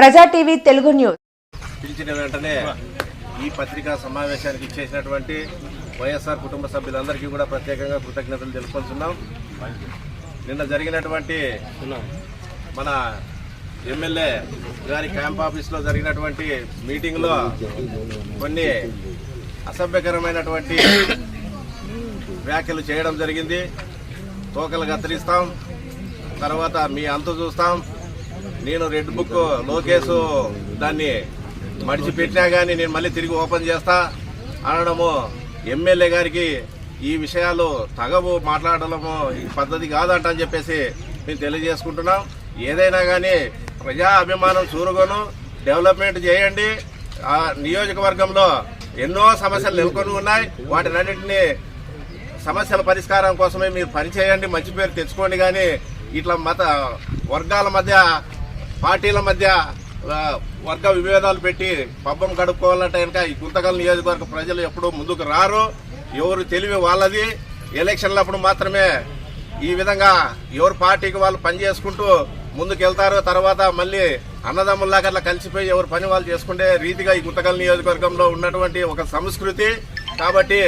ప్రజా TV Telugu news. పిలిచిన వెంటనే ఈ పత్రికా సమావేశానికి ఇచ్చేసినటువంటి వైఎస్ఆర్ కుటుంబ సభ్యులందరికీ కూడా ప్రత్యేకంగా కృతజ్ఞతలు తెలుపుకుంటున్నాం. నిన్న జరిగినటువంటి మన ఎమ్మెల్యే గారి క్యాంప్ ఆఫీస్లో జరిగినటువంటి మీటింగ్లో కొన్ని అసభ్యకరమైనటువంటి వ్యాఖ్యలు చేయడం జరిగింది. తోకలు కత్తిరిస్తాం. తర్వాత మీ అంతు చూస్తాం. నేను రెడ్ బుక్ లోకేష్ దాన్ని మడిచి పెట్టినా కానీ నేను మళ్ళీ తిరిగి ఓపెన్ చేస్తా అనడము ఎమ్మెల్యే గారికి ఈ విషయాలు తగవు మాట్లాడడము ఈ పద్ధతి కాదంట అని చెప్పేసి మేము తెలియజేసుకుంటున్నాం. ఏదైనా కానీ ప్రజా అభిమానం చూరుగొను డెవలప్మెంట్ చేయండి. ఆ నియోజకవర్గంలో ఎన్నో సమస్యలు నెలకొని ఉన్నాయి. వాటినన్నింటినీ సమస్యల పరిష్కారం కోసమే మీరు పనిచేయండి మంచి పేరు తెచ్చుకోండి కానీ ఇట్లా మత వర్గాల మధ్య పార్టీల మధ్య వర్గ విభేదాలు పెట్టి పబ్బం గడుపుకోవాలంటే కనుక ఈ గుంతకల్ నియోజకవర్గ ప్రజలు ఎప్పుడూ ముందుకు రారు. ఎవరు తెలివి వాళ్ళది. ఎలక్షన్లప్పుడు మాత్రమే ఈ విధంగా ఎవరు పార్టీకి వాళ్ళు పని చేసుకుంటూ ముందుకు వెళ్తారు తర్వాత మళ్ళీ అన్నదమ్ముల్లాగా అట్లా కలిసిపోయి ఎవరు పని వాళ్ళు చేసుకుంటే రీతిగా ఈ గుంతకల్ నియోజకవర్గంలో ఉన్నటువంటి ఒక సంస్కృతి. కాబట్టి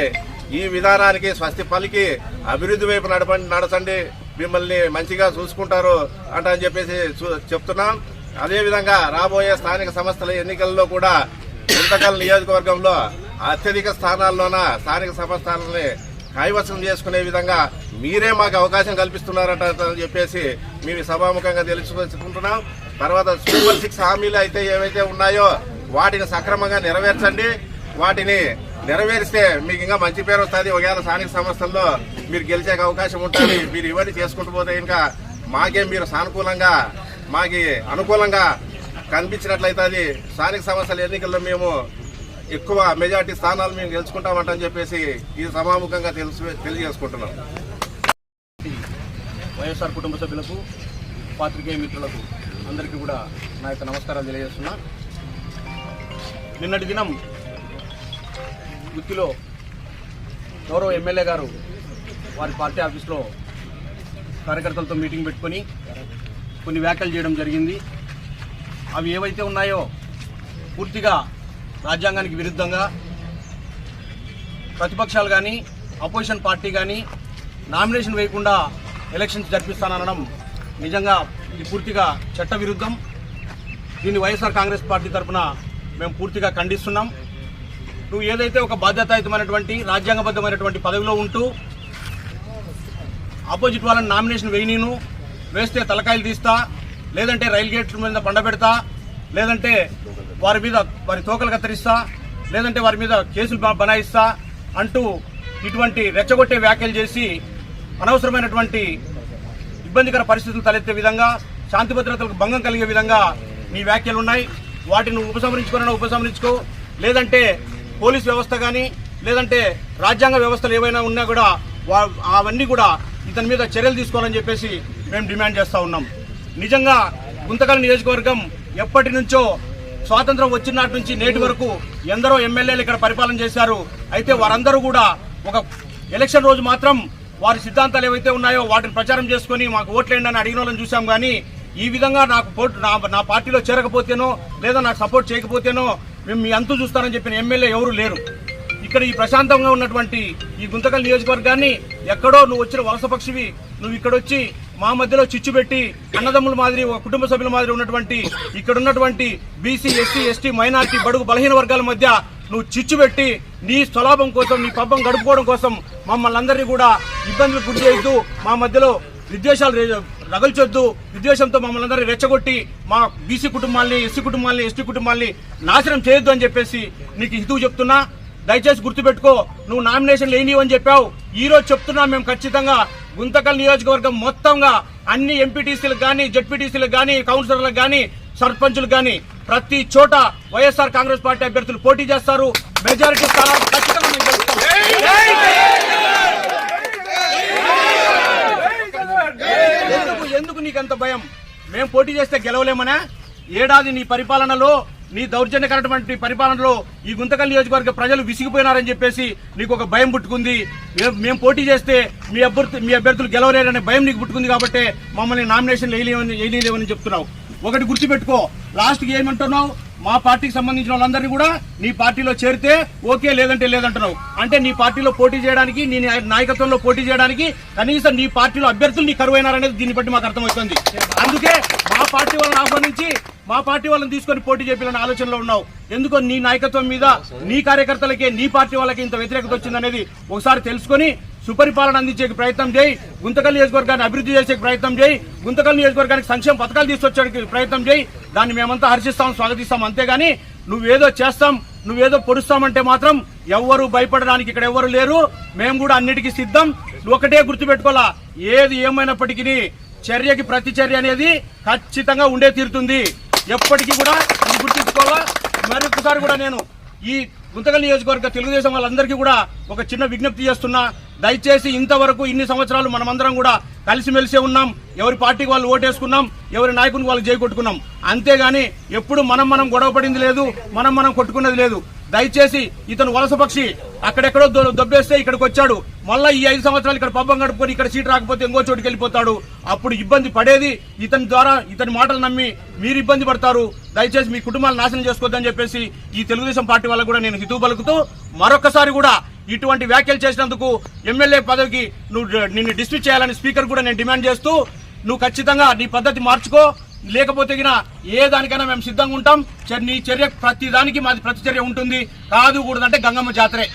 ఈ విధానానికి స్వస్తి పలికి అభివృద్ధి వైపు నడపండి నడచండి. మిమ్మల్ని మంచిగా చూసుకుంటారు అంట అని చెప్పేసి చూ- చెప్తున్నాం. అదేవిధంగా రాబోయే స్థానిక సంస్థల ఎన్నికల్లో కూడా గుంతకల్ నియోజకవర్గంలో అత్యధిక స్థానాల్లోన స్థానిక సంస్థలని కైవసం చేసుకునే విధంగా మీరే మాకు అవకాశం కల్పిస్తున్నారట అని చెప్పేసి మేము సభాముఖంగా తెలుసుకుంటున్నాం. తర్వాత సూపర్ సిక్స్ హామీలు అయితే ఏవైతే ఉన్నాయో వాటిని సక్రమంగా నెరవేర్చండి. వాటిని నెరవేరిస్తే మీకు ఇంకా మంచి పేరు వస్తుంది. ఒకవేళ స్థానిక సంస్థల్లో మీరు గెలిచే అవకాశం ఉంటుంది. మీరు ఇవన్నీ చేసుకుంటూ పోతే ఇంకా మాకే మీరు సానుకూలంగా మాకి అనుకూలంగా కనిపించినట్లయితే స్థానిక సంస్థల ఎన్నికల్లో మేము ఎక్కువ మెజార్టీ స్థానాలు మేము గెలుచుకుంటామంటని చెప్పేసి ఈ సమాముఖంగా తెలుసు తెలియజేసుకుంటున్నాం. వైఎస్ఆర్ కుటుంబ సభ్యులకు పాత్రికేయ మిత్రులకు అందరికీ కూడా నా యొక్క నమస్కారాలు తెలియజేస్తున్నా. నిన్నటి దినం వృత్తిలో గౌరవ ఎమ్మెల్యే గారు వారి పార్టీ ఆఫీస్లో కార్యకర్తలతో మీటింగ్ పెట్టుకొని కొన్ని వ్యాఖ్యలు చేయడం జరిగింది. అవి ఏవైతే ఉన్నాయో పూర్తిగా రాజ్యాంగానికి విరుద్ధంగా ప్రతిపక్షాలు కానీ అపోజిషన్ పార్టీ కానీ నామినేషన్ వేయకుండా ఎలక్షన్స్ జరిపిస్తాననడం నిజంగా ఇది పూర్తిగా చట్టవిరుద్ధం. దీన్ని వైఎస్ఆర్ కాంగ్రెస్ పార్టీ తరఫున మేము పూర్తిగా ఖండిస్తున్నాం. నువ్వు ఏదైతే ఒక బాధ్యతాయుతమైనటువంటి రాజ్యాంగబద్ధమైనటువంటి పదవిలో ఉంటూ ఆపోజిట్ వాళ్ళని నామినేషన్ వేయి నేను వేస్తే తలకాయలు తీస్తా లేదంటే రైల్ గేట్ల మీద పండబెడతా లేదంటే వారి మీద వారి తోకలు కత్తిరిస్తా లేదంటే వారి మీద కేసులు బనాయిస్తా అంటూ ఇటువంటి రెచ్చగొట్టే వ్యాఖ్యలు చేసి అనవసరమైనటువంటి ఇబ్బందికర పరిస్థితులు తలెత్తే విధంగా శాంతి భద్రతలకు భంగం కలిగే విధంగా నీ వ్యాఖ్యలు ఉన్నాయి వాటిని ఉపసంహరించుకోనైనా ఉపసంహరించుకో. లేదంటే పోలీస్ వ్యవస్థ కానీ లేదంటే రాజ్యాంగ వ్యవస్థలు ఏవైనా ఉన్నా కూడా వా- అవన్నీ కూడా ఇతని మీద చర్యలు తీసుకోవాలని చెప్పేసి మేము డిమాండ్ చేస్తూ ఉన్నాం. నిజంగా గుంతకల్ నియోజకవర్గం ఎప్పటి నుంచో స్వాతంత్రం వచ్చిన నాటి నుంచి నేటి వరకు ఎందరో ఎమ్మెల్యేలు ఇక్కడ పరిపాలన చేశారు. అయితే వారందరూ కూడా ఒక ఎలక్షన్ రోజు మాత్రం వారి సిద్ధాంతాలు ఏవైతే ఉన్నాయో వాటిని ప్రచారం చేసుకుని మాకు ఓట్లేండి అని అడిగిన వాళ్ళని చూసాం కానీ ఈ విధంగా నాకు నా నా పార్టీలో చేరకపోతేనో లేదా నాకు సపోర్ట్ చేయకపోతేనో మేము మీ అంతు చూస్తానని చెప్పిన ఎమ్మెల్యే ఎవరు లేరు. ఇక్కడ ఈ ప్రశాంతంగా ఉన్నటువంటి ఈ గుంతకల్ నియోజకవర్గాన్ని ఎక్కడో నువ్వు వచ్చిన వలస పక్షివి. నువ్వు ఇక్కడ వచ్చి మా మధ్యలో చిచ్చు పెట్టి అన్నదమ్ముల మాదిరి ఒక కుటుంబ సభ్యుల మాదిరి ఉన్నటువంటి ఇక్కడ ఉన్నటువంటి బీసీ ఎస్సీ ఎస్టీ మైనార్టీ బడుగు బలహీన వర్గాల మధ్య నువ్వు చిచ్చు పెట్టి నీ స్వలాభం కోసం నీ పబ్బం గడుపుకోవడం కోసం మమ్మల్ని అందరినీ కూడా ఇబ్బందులు గురి చేయొద్దు మా మధ్యలో విద్వేషాలు రగల్చొద్దు విద్వేషంతో మమ్మల్ని అందరూ రెచ్చగొట్టి మా బీసీ కుటుంబాల్ని ఎస్సీ కుటుంబాల్ని ఎస్టీ కుటుంబాల్ని నాశనం చేయొద్దు అని చెప్పేసి నీకు హితువు చెప్తున్నా. దయచేసి గుర్తుపెట్టుకో నువ్వు నామినేషన్ లేనివని అని చెప్పావు. ఈ రోజు చెప్తున్నా మేము ఖచ్చితంగా. గుంతకల్ నియోజకవర్గం మొత్తంగా అన్ని ఎంపీటీసీలకు కానీ జడ్పీటీసీలకు కానీ కౌన్సిలర్లకు కానీ సర్పంచులకు కానీ ప్రతి చోట వైఎస్ఆర్ కాంగ్రెస్ పార్టీ అభ్యర్థులు పోటీ చేస్తారు. మెజారిటీ స్థానాలు ఖచ్చితంగా మేము గెలుస్తాం. ఎందుకు నీకంత భయం? మేము పోటీ చేస్తే గెలవలేమనా? ఏడాది నీ పరిపాలనలో నీ దౌర్జన్యకరటువంటి పరిపాలనలో ఈ గుంతకల్ నియోజకవర్గ ప్రజలు విసిగిపోయినారని చెప్పేసి నీకు ఒక భయం పుట్టుకుంది. మేము పోటీ చేస్తే మీ అభ్యర్థి మీ అభ్యర్థులు గెలవలేరనే భయం నీకు పుట్టుకుంది కాబట్టి మమ్మల్ని నామినేషన్ వేయలేమని వేయలేమని చెప్తున్నావు. ఒకటి గుర్తుపెట్టుకో. లాస్ట్కి ఏమంటున్నావు? మా పార్టీకి సంబంధించిన వాళ్ళందరినీ కూడా నీ పార్టీలో చేరితే ఓకే లేదంటే లేదంటున్నావు. అంటే నీ పార్టీలో పోటీ చేయడానికి నీ నాయకత్వంలో పోటీ చేయడానికి కనీసం నీ పార్టీలో అభ్యర్థులు నీ కరువైనారనేది దీన్ని బట్టి మాకు అర్థమవుతుంది. అందుకే మా పార్టీ వాళ్ళని ఆహ్వానించి మా పార్టీ వాళ్ళని తీసుకొని పోటీ చేయాలని ఆలోచనలో ఉన్నావు. ఎందుకో నీ నాయకత్వం మీద నీ కార్యకర్తలకే నీ పార్టీ వాళ్ళకి ఇంత వ్యతిరేకత వచ్చిందనేది ఒకసారి తెలుసుకొని సుపరిపాలన అందించే ప్రయత్నం చేయి. గుంతకల్ నియోజకవర్గాన్ని అభివృద్ధి చేసే ప్రయత్నం చేయి. గుంతకల్ నియోజకవర్గానికి సంక్షేమ పథకాలు తీసుకొచ్చడానికి ప్రయత్నం చేయి. దాన్ని మేమంతా హర్షిస్తాం స్వాగతిస్తాం అంతేగాని నువ్వేదో చేస్తాం నువ్వేదో పొడుస్తామంటే మాత్రం ఎవ్వరు భయపడడానికి ఇక్కడ ఎవ్వరు లేరు. మేము కూడా అన్నిటికీ సిద్ధం. ఒకటే గుర్తుపెట్టుకోవాలా? ఏది ఏమైనప్పటికీ చర్యకి ప్రతి చర్య అనేది ఖచ్చితంగా ఉండే తీరుతుంది. ఎప్పటికీ కూడా ఇది గుర్తుంచుకోవాలా? మరొకసారి కూడా నేను ఈ గుంతకల్ నియోజకవర్గ తెలుగుదేశం వాళ్ళందరికీ కూడా ఒక చిన్న విజ్ఞప్తి చేస్తున్నా. దయచేసి ఇంతవరకు ఇన్ని సంవత్సరాలు మనమందరం కూడా కలిసిమెలిసే ఉన్నాం. ఎవరి పార్టీకి వాళ్ళు ఓటేసుకున్నాం. ఎవరి నాయకుని వాళ్ళు జై కొట్టుకున్నాం. అంతేగాని ఎప్పుడు మనం మనం గొడవ పడింది లేదు మనం మనం కొట్టుకున్నది లేదు. దయచేసి ఇతను వలస పక్షి అక్కడెక్కడో దొబ్బేస్తే ఇక్కడికి వచ్చాడు. మళ్ళీ ఈ ఐదు సంవత్సరాలు ఇక్కడ పబ్బం గడుపుకొని ఇక్కడ సీట్ రాకపోతే ఇంకో చోటుకి వెళ్ళిపోతాడు. అప్పుడు ఇబ్బంది పడేది ఇతని ద్వారా ఇతని మాటలు నమ్మి మీరు ఇబ్బంది పడతారు. దయచేసి మీ కుటుంబాలు నాశనం చేసుకోవద్దని చెప్పేసి ఈ తెలుగుదేశం పార్టీ వాళ్ళకు కూడా నేను హితూ పలుకుతూ మరొకసారి కూడా ఇటువంటి వ్యాఖ్యలు చేసినందుకు ఎమ్మెల్యే పదవికి నువ్వు నిన్ను డిస్మిస్ చేయాలని స్పీకర్ కూడా నేను డిమాండ్ చేస్తూ నువ్వు ఖచ్చితంగా నీ పద్ధతి మార్చుకో. లేకపోతే గిన ఏ దానికైనా మేము సిద్ధంగా ఉంటాం. నీ చర్య ప్రతి దానికి మాది ప్రతి చర్య ఉంటుంది. కాదు కూడదంటే గంగమ్మ జాతరే.